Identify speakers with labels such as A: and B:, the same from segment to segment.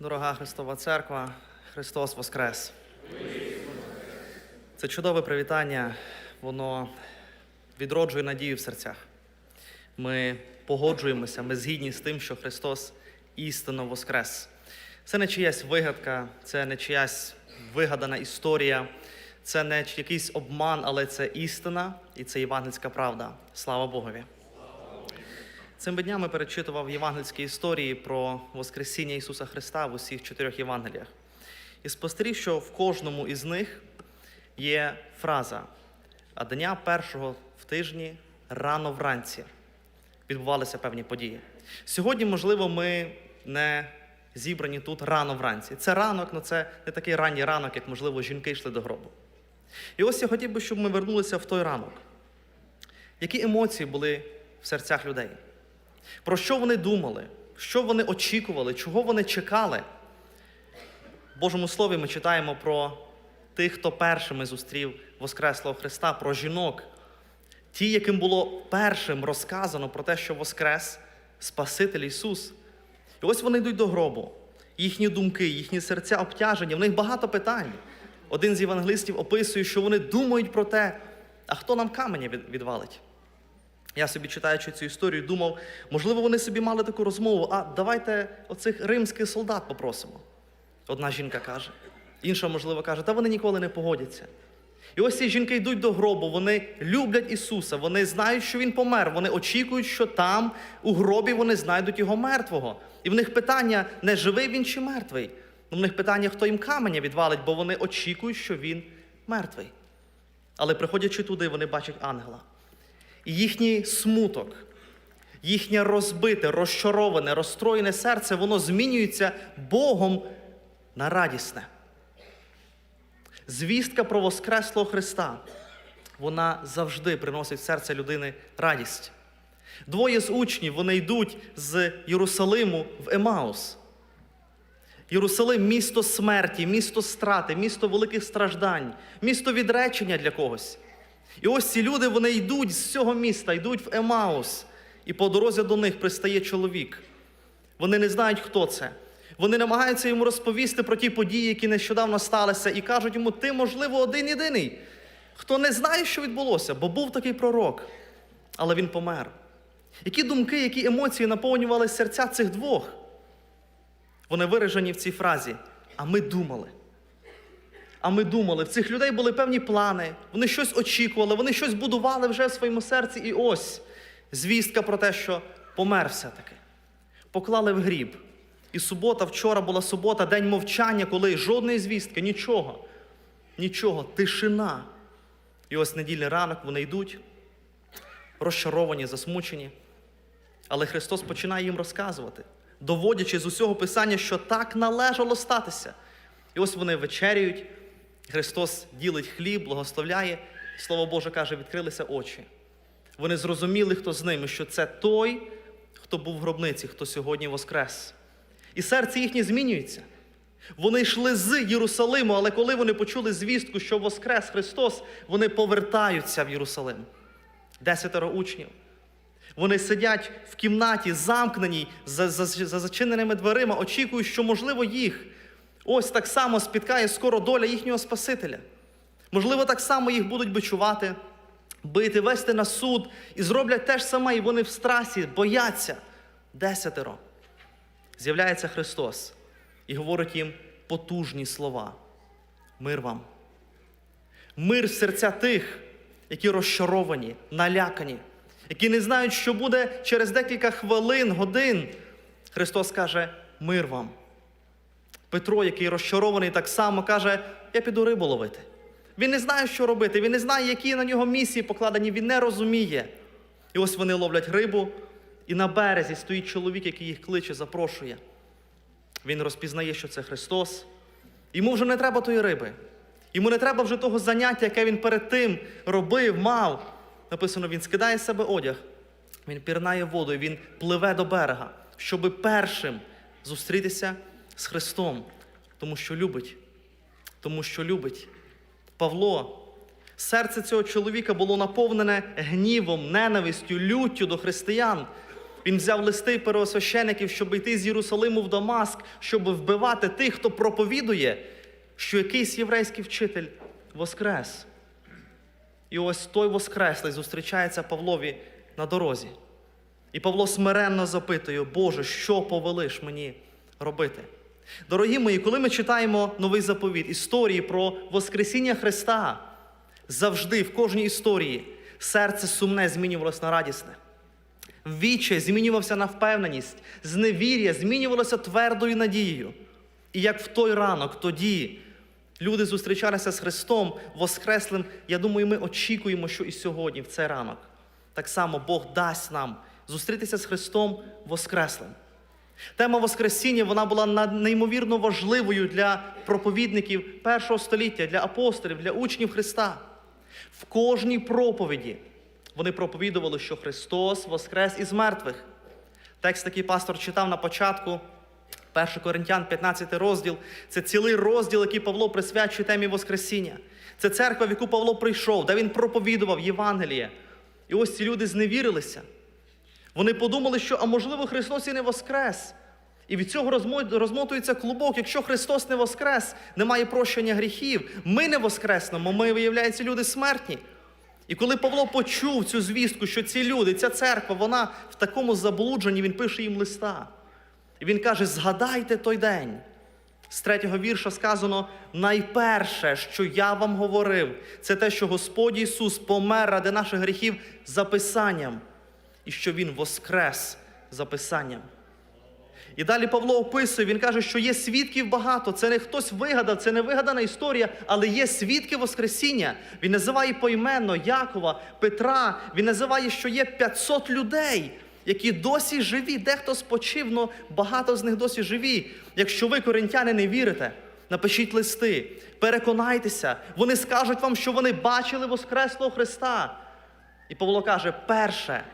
A: Дорога Христова Церква, Христос Воскрес! Це чудове привітання, воно відроджує надію в серцях. Ми погоджуємося, ми згідні з тим, що Христос істинно воскрес. Це не чиясь вигадка, це не чиясь вигадана історія, це не якийсь обман, але це істина і це євангельська правда. Слава Богові! Цими днями перечитував євангельські історії про Воскресіння Ісуса Христа в усіх чотирьох Євангеліях. І спостеріг, що в кожному із них є фраза а дня першого в тижні рано вранці відбувалися певні події. Сьогодні, можливо, ми не зібрані тут рано вранці. Це ранок, але це не такий ранній ранок, як, можливо, жінки йшли до гробу. І ось я хотів би, щоб ми вернулися в той ранок. Які емоції були в серцях людей? Про що вони думали, що вони очікували, чого вони чекали? В Божому Слові ми читаємо про тих, хто першими зустрів Воскреслого Христа, про жінок, ті, яким було першим розказано про те, що Воскрес Спаситель Ісус. І ось вони йдуть до гробу. Їхні думки, їхні серця обтяжені, в них багато питань. Один з євангелистів описує, що вони думають про те, а хто нам каменя відвалить. Я собі читаючи цю історію, думав, можливо, вони собі мали таку розмову, а давайте оцих римських солдат попросимо. Одна жінка каже, інша, можливо, каже, та вони ніколи не погодяться. І ось ці жінки йдуть до гробу, вони люблять Ісуса, вони знають, що Він помер, вони очікують, що там, у гробі, вони знайдуть його мертвого. І в них питання, не живий він чи мертвий. Ну, в них питання, хто їм каменя відвалить, бо вони очікують, що він мертвий. Але приходячи туди, вони бачать ангела. Їхній смуток, їхнє розбите, розчароване, розстроєне серце, воно змінюється Богом на радісне. Звістка про Воскреслого Христа, вона завжди приносить в серце людини радість. Двоє з учнів вони йдуть з Єрусалиму в Емаус. Єрусалим місто смерті, місто страти, місто великих страждань, місто відречення для когось. І ось ці люди вони йдуть з цього міста, йдуть в Емаус, і по дорозі до них пристає чоловік. Вони не знають, хто це. Вони намагаються йому розповісти про ті події, які нещодавно сталися, і кажуть йому, ти, можливо, один єдиний, хто не знає, що відбулося, бо був такий пророк, але він помер. Які думки, які емоції наповнювали серця цих двох? Вони виражені в цій фразі. А ми думали. А ми думали, в цих людей були певні плани, вони щось очікували, вони щось будували вже в своєму серці, і ось звістка про те, що помер все-таки. Поклали в гріб. І субота, вчора була субота, день мовчання, коли жодної звістки, нічого, нічого, тишина. І ось недільний ранок вони йдуть, розчаровані, засмучені. Але Христос починає їм розказувати, доводячи з усього Писання, що так належало статися. І ось вони вечеряють, Христос ділить хліб, благословляє, Слово Боже каже, відкрилися очі. Вони зрозуміли, хто з ними, що це той, хто був в гробниці, хто сьогодні воскрес. І серце їхнє змінюється. Вони йшли з Єрусалиму, але коли вони почули звістку, що Воскрес Христос, вони повертаються в Єрусалим. Десятеро учнів. Вони сидять в кімнаті, замкненій, за, за, за зачиненими дверима, очікують, що, можливо, їх ось так само спіткає скоро доля їхнього Спасителя. Можливо, так само їх будуть бичувати, бити, вести на суд і зроблять те ж саме, і вони в страсі, бояться. Десятеро. З'являється Христос і говорить їм потужні слова. Мир вам. Мир в серця тих, які розчаровані, налякані, які не знають, що буде через декілька хвилин, годин. Христос каже: Мир вам. Петро, який розчарований, так само каже: Я піду рибу ловити. Він не знає, що робити, він не знає, які на нього місії покладені, він не розуміє. І ось вони ловлять рибу, і на березі стоїть чоловік, який їх кличе, запрошує. Він розпізнає, що це Христос. Йому вже не треба тої риби. Йому не треба вже того заняття, яке він перед тим робив, мав. Написано, він скидає з себе одяг, він пірнає воду, він пливе до берега, щоби першим зустрітися з Христом, тому що любить. Тому що любить. Павло, серце цього чоловіка було наповнене гнівом, ненавистю, люттю до християн. Він взяв листи первосвящеників, щоб йти з Єрусалиму в Дамаск, щоб вбивати тих, хто проповідує, що якийсь єврейський вчитель воскрес. І ось той Воскреслий зустрічається Павлові на дорозі. І Павло смиренно запитує, Боже, що повелиш мені робити? Дорогі мої, коли ми читаємо новий заповіт, історії про Воскресіння Христа, завжди в кожній історії серце сумне змінювалося на радісне. Віче змінювався на впевненість, зневір'я змінювалося твердою надією. І як в той ранок, тоді люди зустрічалися з Христом Воскреслим, я думаю, ми очікуємо, що і сьогодні, в цей ранок, так само Бог дасть нам зустрітися з Христом Воскреслим. Тема Воскресіння вона була неймовірно важливою для проповідників першого століття, для апостолів, для учнів Христа. В кожній проповіді вони проповідували, що Христос воскрес із мертвих. Текст такий пастор читав на початку, 1 Коринтян, 15 розділ. Це цілий розділ, який Павло присвячує темі Воскресіння. Це церква, в яку Павло прийшов, де він проповідував Євангеліє. І ось ці люди зневірилися. Вони подумали, що, а можливо, Христос і не воскрес. І від цього розмотується клубок. Якщо Христос не воскрес, немає прощення гріхів. Ми не воскреснемо, ми, виявляється, люди смертні. І коли Павло почув цю звістку, що ці люди, ця церква, вона в такому заблудженні, він пише їм листа. І він каже: згадайте той день. З третього вірша сказано: найперше, що я вам говорив, це те, що Господь Ісус помер ради наших гріхів за Писанням, і що Він воскрес за Писанням. І далі Павло описує, він каже, що є свідків багато. Це не хтось вигадав, це не вигадана історія, але є свідки Воскресіння. Він називає поіменно Якова, Петра. Він називає, що є 500 людей, які досі живі. Дехто спочив, але багато з них досі живі. Якщо ви, коринтяни, не вірите, напишіть листи, переконайтеся, вони скажуть вам, що вони бачили Воскреслого Христа. І Павло каже: перше,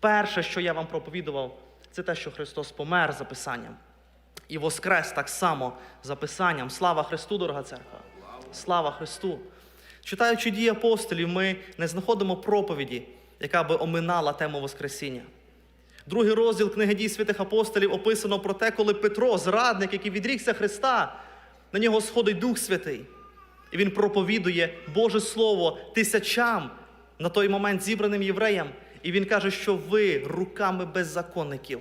A: перше, що я вам проповідував, це те, що Христос помер за Писанням. І воскрес так само за Писанням. Слава Христу, дорога церква! Слава Христу! Читаючи дії апостолів, ми не знаходимо проповіді, яка би оминала тему Воскресіння. Другий розділ книги дій святих апостолів описано про те, коли Петро, зрадник, який відрікся Христа, на нього сходить Дух Святий. І він проповідує Боже Слово тисячам на той момент зібраним євреям. І він каже, що ви руками беззаконників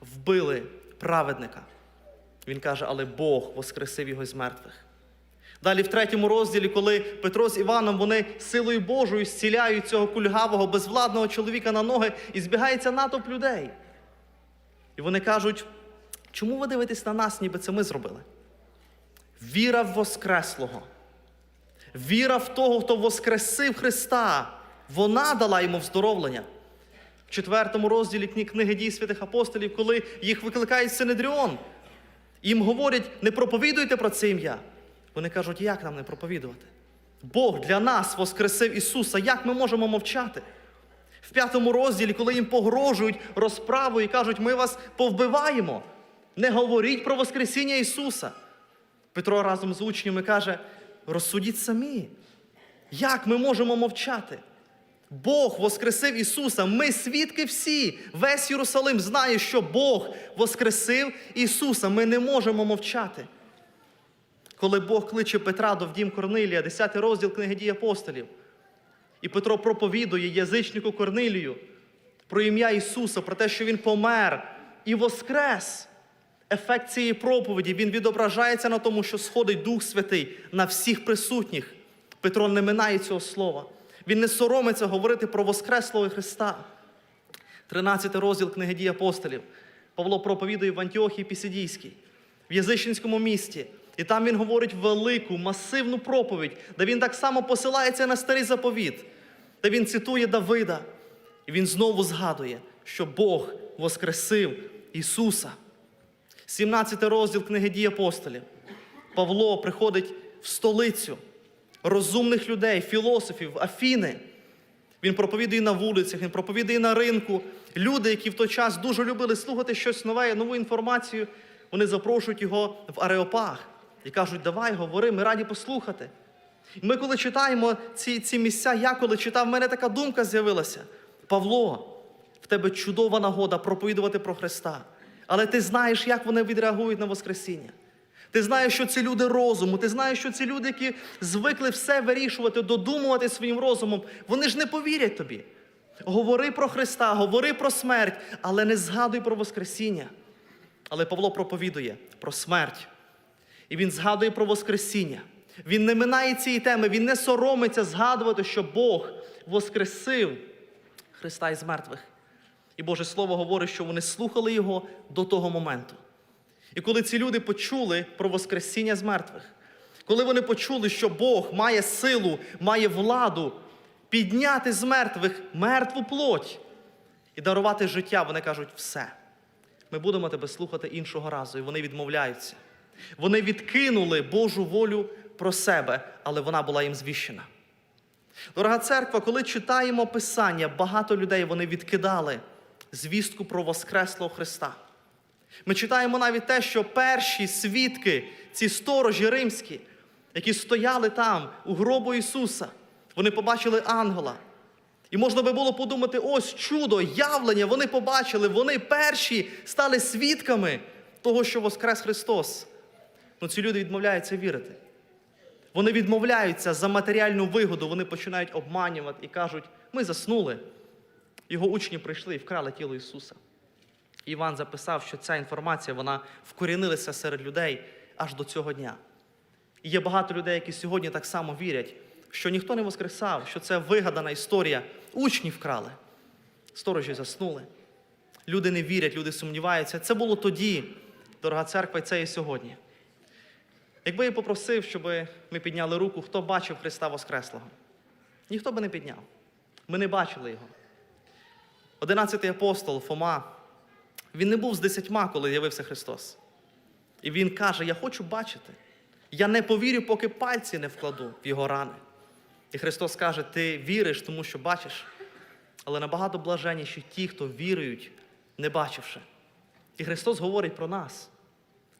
A: вбили праведника. Він каже, але Бог воскресив його з мертвих. Далі, в третьому розділі, коли Петро з Іваном вони силою Божою зціляють цього кульгавого, безвладного чоловіка на ноги і збігається натовп людей. І вони кажуть, чому ви дивитесь на нас, ніби це ми зробили? Віра в Воскреслого, віра в того, хто воскресив Христа, вона дала йому вздоровлення. В четвертому розділі книги дій святих апостолів, коли їх викликають в Синедріон, їм говорять, не проповідуйте про це ім'я. Вони кажуть, як нам не проповідувати? Бог для нас воскресив Ісуса, як ми можемо мовчати? В п'ятому розділі, коли їм погрожують розправою і кажуть, ми вас повбиваємо, не говоріть про Воскресіння Ісуса. Петро разом з учнями каже: розсудіть самі. Як ми можемо мовчати? Бог воскресив Ісуса. Ми свідки всі. Весь Єрусалим знає, що Бог воскресив Ісуса. Ми не можемо мовчати. Коли Бог кличе Петра до вдім Корнилія, 10 розділ книги дій апостолів, і Петро проповідує язичнику Корнилію про ім'я Ісуса, про те, що Він помер і воскрес. Ефект цієї проповіді він відображається на тому, що сходить Дух Святий на всіх присутніх. Петро не минає цього слова. Він не соромиться говорити про Воскреслого Христа. 13 розділ книги дій апостолів. Павло проповідує в Антіохії Пісидійській, в язичницькому місті. І там він говорить велику, масивну проповідь, де він так само посилається на старий заповіт, де він цитує Давида. І він знову згадує, що Бог воскресив Ісуса. 17 розділ книги дій апостолів. Павло приходить в столицю розумних людей, філософів, Афіни. Він проповідує на вулицях, він проповідує на ринку. Люди, які в той час дуже любили слухати щось нове, нову інформацію, вони запрошують його в Ареопаг і кажуть, давай, говори, ми раді послухати. Ми, коли читаємо ці, ці місця, я коли читав, в мене така думка з'явилася. Павло, В тебе чудова нагода проповідувати про Христа. Але ти знаєш, як вони відреагують на Воскресіння. Ти знаєш, що це люди розуму, ти знаєш, що це люди, які звикли все вирішувати, додумувати своїм розумом. Вони ж не повірять тобі. Говори про Христа, говори про смерть, але не згадуй про Воскресіння. Але Павло проповідує про смерть. І він згадує про Воскресіння. Він не минає цієї теми, він не соромиться згадувати, що Бог воскресив Христа із мертвих. І Боже Слово говорить, що вони слухали Його до того моменту. І коли ці люди почули про Воскресіння з мертвих, коли вони почули, що Бог має силу, має владу підняти з мертвих мертву плоть і дарувати життя, вони кажуть, все, ми будемо тебе слухати іншого разу. І вони відмовляються. Вони відкинули Божу волю про себе, але вона була їм звіщена. Дорога церква, коли читаємо Писання, багато людей вони відкидали звістку про Воскреслого Христа. Ми читаємо навіть те, що перші свідки, ці сторожі римські, які стояли там у гробу Ісуса, вони побачили ангела. І можна би було подумати, ось чудо, явлення, вони побачили, вони перші стали свідками того, що Воскрес Христос. Ну ці люди відмовляються вірити. Вони відмовляються за матеріальну вигоду, вони починають обманювати і кажуть, ми заснули. Його учні прийшли і вкрали тіло Ісуса. Іван записав, що ця інформація вона вкорінилася серед людей аж до цього дня. І є багато людей, які сьогодні так само вірять, що ніхто не воскресав, що це вигадана історія. Учні вкрали, сторожі заснули. Люди не вірять, люди сумніваються. Це було тоді, дорога церква, і це і сьогодні. Якби я попросив, щоб ми підняли руку, хто бачив Христа Воскреслого? Ніхто би не підняв. Ми не бачили його. Одинадцятий апостол Фома, він не був з десятьма, коли явився Христос. І він каже: Я хочу бачити. Я не повірю, поки пальці не вкладу в його рани. І Христос каже: Ти віриш, тому що бачиш. Але набагато блаженніші ті, хто вірують, не бачивши. І Христос говорить про нас.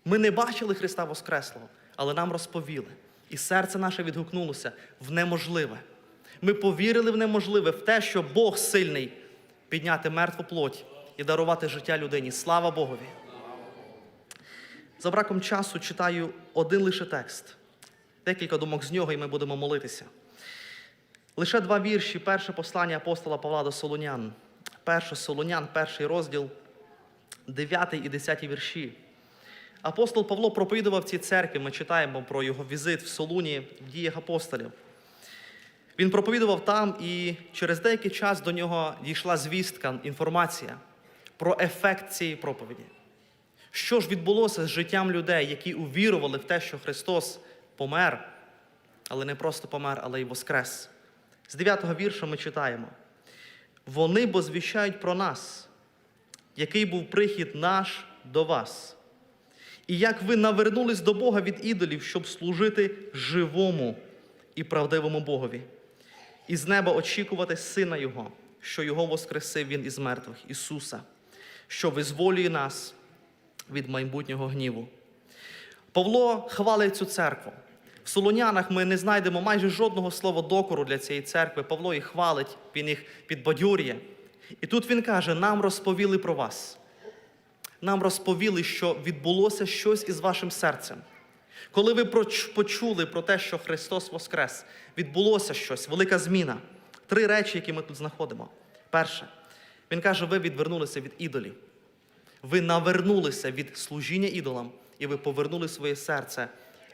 A: Ми не бачили Христа Воскреслого, але нам розповіли. І серце наше відгукнулося в неможливе. Ми повірили в неможливе, в те, що Бог сильний підняти мертву плоть і дарувати життя людині. Слава Богові! За браком часу читаю один лише текст. Декілька думок з нього, і ми будемо молитися. Лише два вірші, перше послання апостола Павла до Солонян. Перше Солонян, перший розділ, 9 і 10 вірші. Апостол Павло проповідував в цій церкві, ми читаємо про його візит в Солуні в діях апостолів. Він проповідував там, і через деякий час до нього дійшла звістка, інформація про ефект цієї проповіді. Що ж відбулося з життям людей, які увірували в те, що Христос помер, але не просто помер, але й воскрес. З 9-го вірша ми читаємо: вони бо звіщають про нас, який був прихід наш до вас. І як ви навернулись до Бога від ідолів, щоб служити живому і правдивому Богові, і з неба очікувати Сина Його, що Його воскресив Він із мертвих, Ісуса, що визволює нас від майбутнього гніву. Павло хвалить цю церкву. В Солонянах ми не знайдемо майже жодного слова докору для цієї церкви. Павло їх хвалить, він їх підбадьорює. І тут він каже: нам розповіли про вас. Нам розповіли, що відбулося щось із вашим серцем. Коли ви почули про те, що Христос Воскрес, відбулося щось, велика зміна. Три речі, які ми тут знаходимо. Перше, він каже, ви відвернулися від ідолів. Ви навернулися від служіння ідолам, і ви повернули своє серце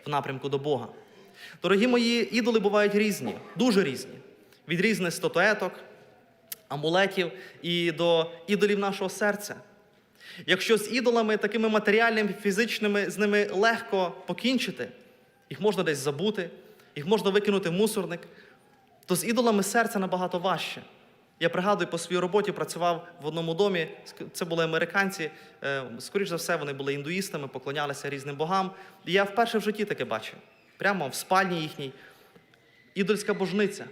A: в напрямку до Бога. Дорогі мої, ідоли бувають різні, дуже різні. Від різних статуеток, амулетів і до ідолів нашого серця. Якщо з ідолами, такими матеріальними, фізичними, з ними легко покінчити, їх можна десь забути, їх можна викинути в мусорник, то з ідолами серця набагато важче. Я пригадую, по своїй роботі працював в одному домі. Це були американці. е, Скоріш за все, вони були індуїстами, поклонялися різним богам. І я вперше в житті таке бачив. Прямо в спальні їхній. Ідольська божниця.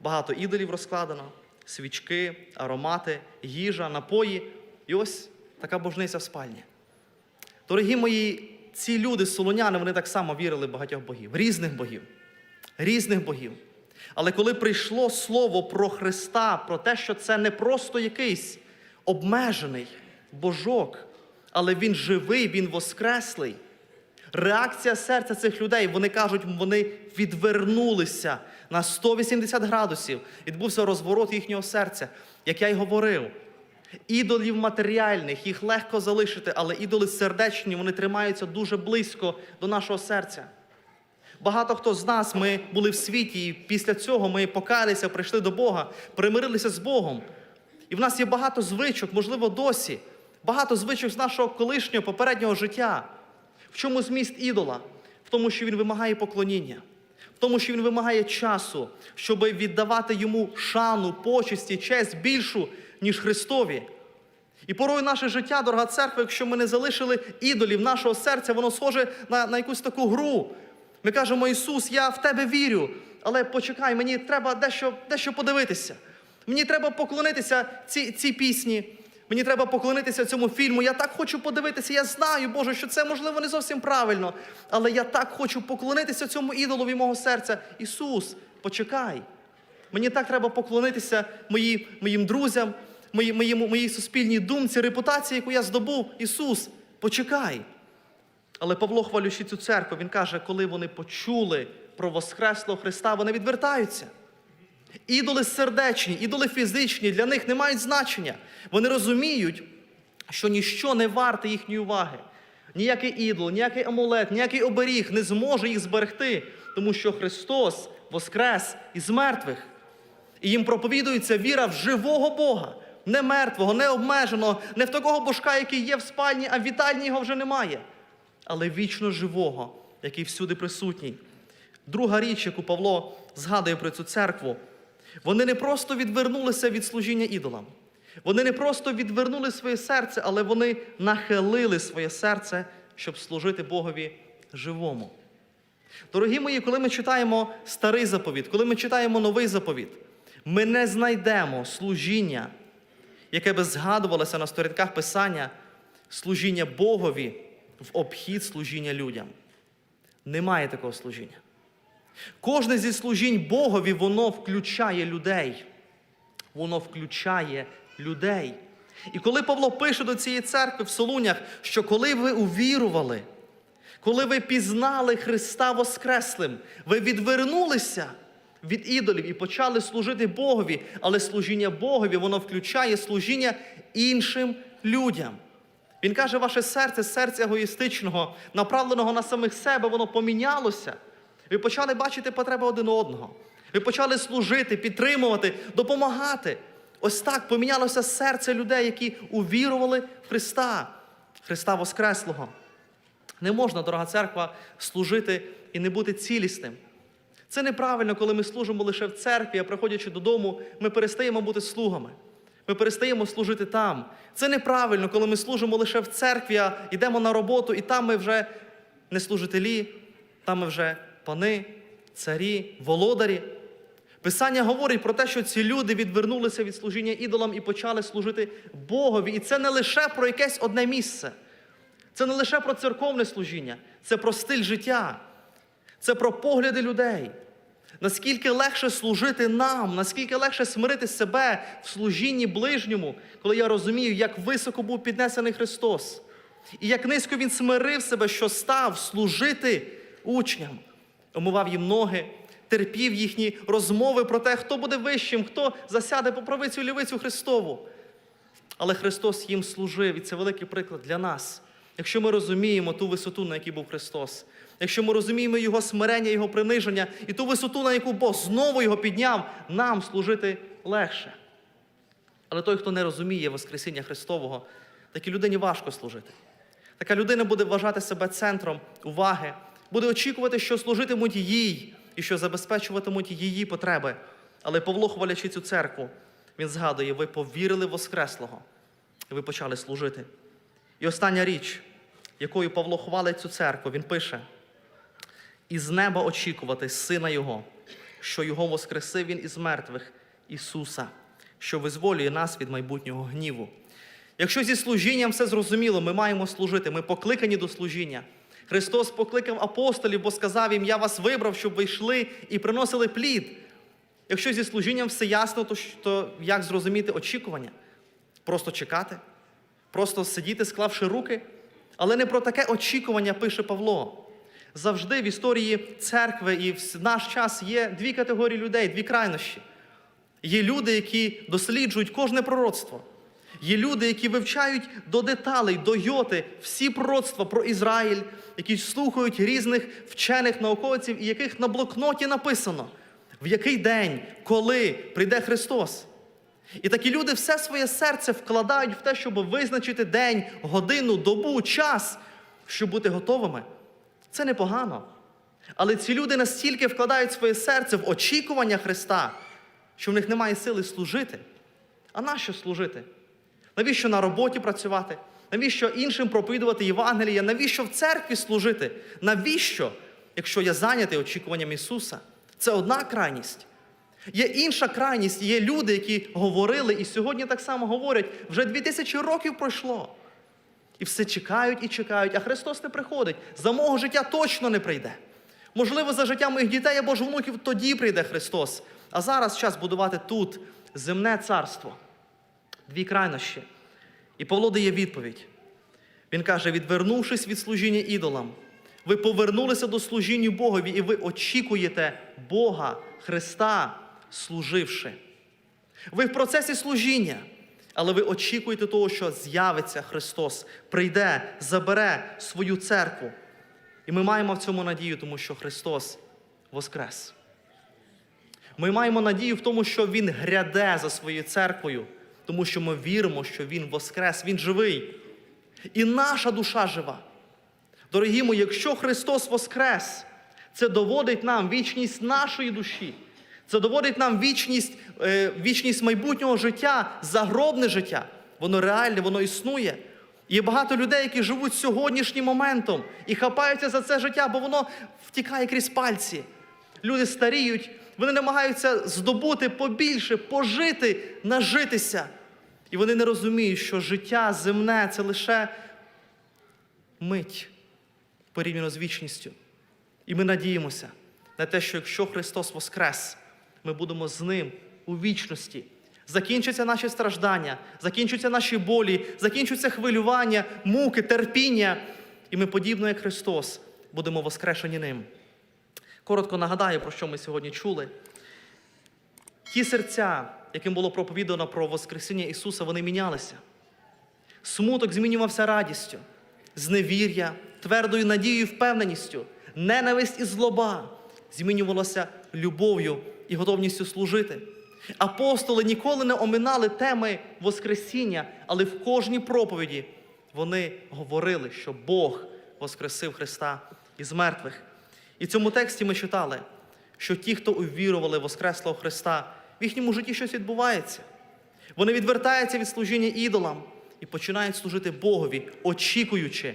A: Багато ідолів розкладено, свічки, аромати, їжа, напої. І ось така божниця в спальні. Дорогі мої, ці люди, солоняни, вони так само вірили в багатьох богів, різних богів, різних богів. Але коли прийшло слово про Христа, про те, що це не просто якийсь обмежений божок, але Він живий, Він воскреслий. Реакція серця цих людей, вони кажуть, вони відвернулися на 180 градусів. Відбувся розворот їхнього серця. Як я й говорив, ідолів матеріальних їх легко залишити, але ідоли сердечні вони тримаються дуже близько до нашого серця. Багато хто з нас ми були в світі, і після цього ми покаялися, прийшли до Бога, примирилися з Богом. І в нас є багато звичок, можливо, досі, багато звичок з нашого колишнього попереднього життя. В чому зміст ідола? В тому, що він вимагає поклоніння, в тому, що він вимагає часу, щоб віддавати йому шану, почесті, честь більшу, ніж Христові. І порою наше життя, дорога церква, якщо ми не залишили ідолів нашого серця, воно схоже на, на якусь таку гру. Ми кажемо, Ісус, я в тебе вірю, але почекай, мені треба дещо, дещо подивитися. Мені треба поклонитися цій, цій пісні. Мені треба поклонитися цьому фільму. Я так хочу подивитися. Я знаю, Боже, що це можливо не зовсім правильно. Але я так хочу поклонитися цьому ідолові мого серця. Ісус, почекай. Мені так треба поклонитися мої, моїм друзям, мої, моєму, моїй суспільній думці, репутації, яку я здобув. Ісус, почекай. Але Павло, хвалючи цю церкву, він каже, коли вони почули про Воскреслого Христа, вони відвертаються. Ідоли сердечні, ідоли фізичні для них не мають значення. Вони розуміють, що ніщо не варте їхньої уваги. Ніякий ідол, ніякий амулет, ніякий оберіг не зможе їх зберегти, тому що Христос воскрес із мертвих. І їм проповідується віра в живого Бога, не мертвого, не обмеженого, не в такого божка, який є в спальні, а в вітальні його вже немає, але вічно живого, який всюди присутній. Друга річ, яку Павло згадує про цю церкву, вони не просто відвернулися від служіння ідолам. Вони не просто відвернули своє серце, але вони нахилили своє серце, щоб служити Богові живому. Дорогі мої, коли ми читаємо старий заповіт, коли ми читаємо новий заповіт, ми не знайдемо служіння, яке би згадувалося на сторінках Писання, служіння Богові в обхід служіння людям. Немає такого служіння. Кожне зі служінь Богові, воно включає людей. Воно включає людей. І коли Павло пише до цієї церкви в Солунях, що коли ви увірували, коли ви пізнали Христа Воскреслим, ви відвернулися від ідолів і почали служити Богові, але служіння Богові, воно включає служіння іншим людям. Він каже, ваше серце, серце егоїстичного, направленого на самих себе, воно помінялося. Ви почали бачити потреби один одного. Ви почали служити, підтримувати, допомагати. Ось так помінялося серце людей, які увірували в Христа, Христа Воскреслого. Не можна, дорога церква, служити і не бути цілісним. Це неправильно, коли ми служимо лише в церкві, а приходячи додому, ми перестаємо бути слугами. Ми перестаємо служити там. Це неправильно, коли ми служимо лише в церкві, а йдемо на роботу, і там ми вже не служителі, там ми вже пани, царі, володарі. Писання говорить про те, що ці люди відвернулися від служіння ідолам і почали служити Богові. І це не лише про якесь одне місце. Це не лише про церковне служіння, це про стиль життя, це про погляди людей. Наскільки легше служити нам, наскільки легше смирити себе в служінні ближньому, коли я розумію, як високо був піднесений Христос, і як низько Він смирив себе, що став служити учням, омивав їм ноги, терпів їхні розмови про те, хто буде вищим, хто засяде по правицю лівицю Христову. Але Христос їм служив, і це великий приклад для нас. Якщо ми розуміємо ту висоту, на якій був Христос, якщо ми розуміємо Його смирення, Його приниження і ту висоту, на яку Бог знову його підняв, нам служити легше. Але той, хто не розуміє Воскресіння Христового, такій людині важко служити. Така людина буде вважати себе центром уваги, буде очікувати, що служитимуть їй і що забезпечуватимуть її потреби. Але Павло, хвалячи цю церкву, він згадує: ви повірили в Воскреслого, і ви почали служити. І остання річ, якою Павло хвалить цю церкву, він пише: із неба очікувати Сина Його, що Його воскресив Він із мертвих Ісуса, що визволює нас від майбутнього гніву. Якщо зі служінням все зрозуміло, ми маємо служити, ми покликані до служіння. Христос покликав апостолів, бо сказав їм: Я вас вибрав, щоб ви йшли і приносили плід. Якщо зі служінням все ясно, то, то як зрозуміти очікування? Просто чекати, просто сидіти, склавши руки. Але не про таке очікування пише Павло. Завжди в історії церкви і в наш час є дві категорії людей, дві крайнощі. Є люди, які досліджують кожне пророцтво. Є люди, які вивчають до деталей, до йоти всі пророцтва про Ізраїль, які слухають різних вчених науковців, і яких на блокноті написано, в який день, коли прийде Христос. І такі люди все своє серце вкладають в те, щоб визначити день, годину, добу, час, щоб бути готовими. Це непогано. Але ці люди настільки вкладають своє серце в очікування Христа, що в них немає сили служити. А нащо служити? Навіщо на роботі працювати? Навіщо іншим проповідувати Євангелія? Навіщо в церкві служити? Навіщо, якщо я зайнятий очікуванням Ісуса? Це одна крайність. Є інша крайність, є люди, які говорили і сьогодні так само говорять, вже 2000 років пройшло. І все чекають і чекають, а Христос не приходить. За мого життя точно не прийде. Можливо, за життя моїх дітей або ж внуків тоді прийде Христос. А зараз час будувати тут земне царство. Дві крайнощі. І Павло дає відповідь. Він каже: відвернувшись від служіння ідолам, ви повернулися до служіння Богові, і ви очікуєте Бога, Христа, служивши. Ви в процесі служіння, але ви очікуєте того, що з'явиться Христос, прийде, забере свою церкву. І ми маємо в цьому надію, тому що Христос воскрес. Ми маємо надію в тому, що Він гряде за своєю церквою, тому що ми віримо, що Він воскрес, Він живий. І наша душа жива. Дорогі мої, якщо Христос воскрес, це доводить нам вічність нашої душі. Це доводить нам вічність, е, вічність майбутнього життя, загробне життя. Воно реальне, воно існує. Є багато людей, які живуть сьогоднішнім моментом і хапаються за це життя, бо воно втікає крізь пальці. Люди старіють, вони намагаються здобути побільше, пожити, нажитися. І вони не розуміють, що життя земне це лише мить порівняно з вічністю. І ми надіємося на те, що якщо Христос воскрес, ми будемо з Ним у вічності. Закінчаться наші страждання, закінчаться наші болі, закінчаться хвилювання, муки, терпіння. І ми, подібно як Христос, будемо воскрешені ним. Коротко нагадаю, про що ми сьогодні чули. Ті серця, яким було проповідано про Воскресіння Ісуса, вони мінялися. Смуток змінювався радістю, зневір'я, твердою надією впевненістю, ненависть і злоба змінювалося любов'ю і готовністю служити. Апостоли ніколи не оминали теми Воскресіння, але в кожній проповіді вони говорили, що Бог воскресив Христа із мертвих. І в цьому тексті ми читали, що ті, хто увірували в Воскреслого Христа, в їхньому житті щось відбувається. Вони відвертаються від служіння ідолам і починають служити Богові, очікуючи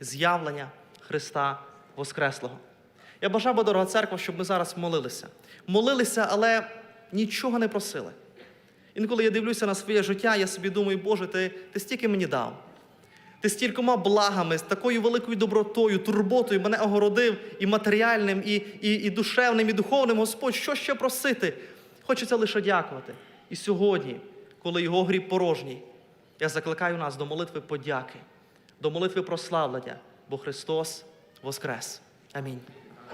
A: з'явлення Христа Воскреслого. Я бажав би, дорога церква, щоб ми зараз молилися. Молилися, але нічого не просили. Інколи я дивлюся на своє життя, я собі думаю, Боже, ти, ти стільки мені дав. Ти стількома благами, з такою великою добротою, турботою мене огородив і матеріальним, і, і, і душевним, і духовним. Господь, що ще просити? Хочеться лише дякувати. І сьогодні, коли його гріб порожній, я закликаю нас до молитви подяки, до молитви прославлення, бо Христос воскрес. Амінь.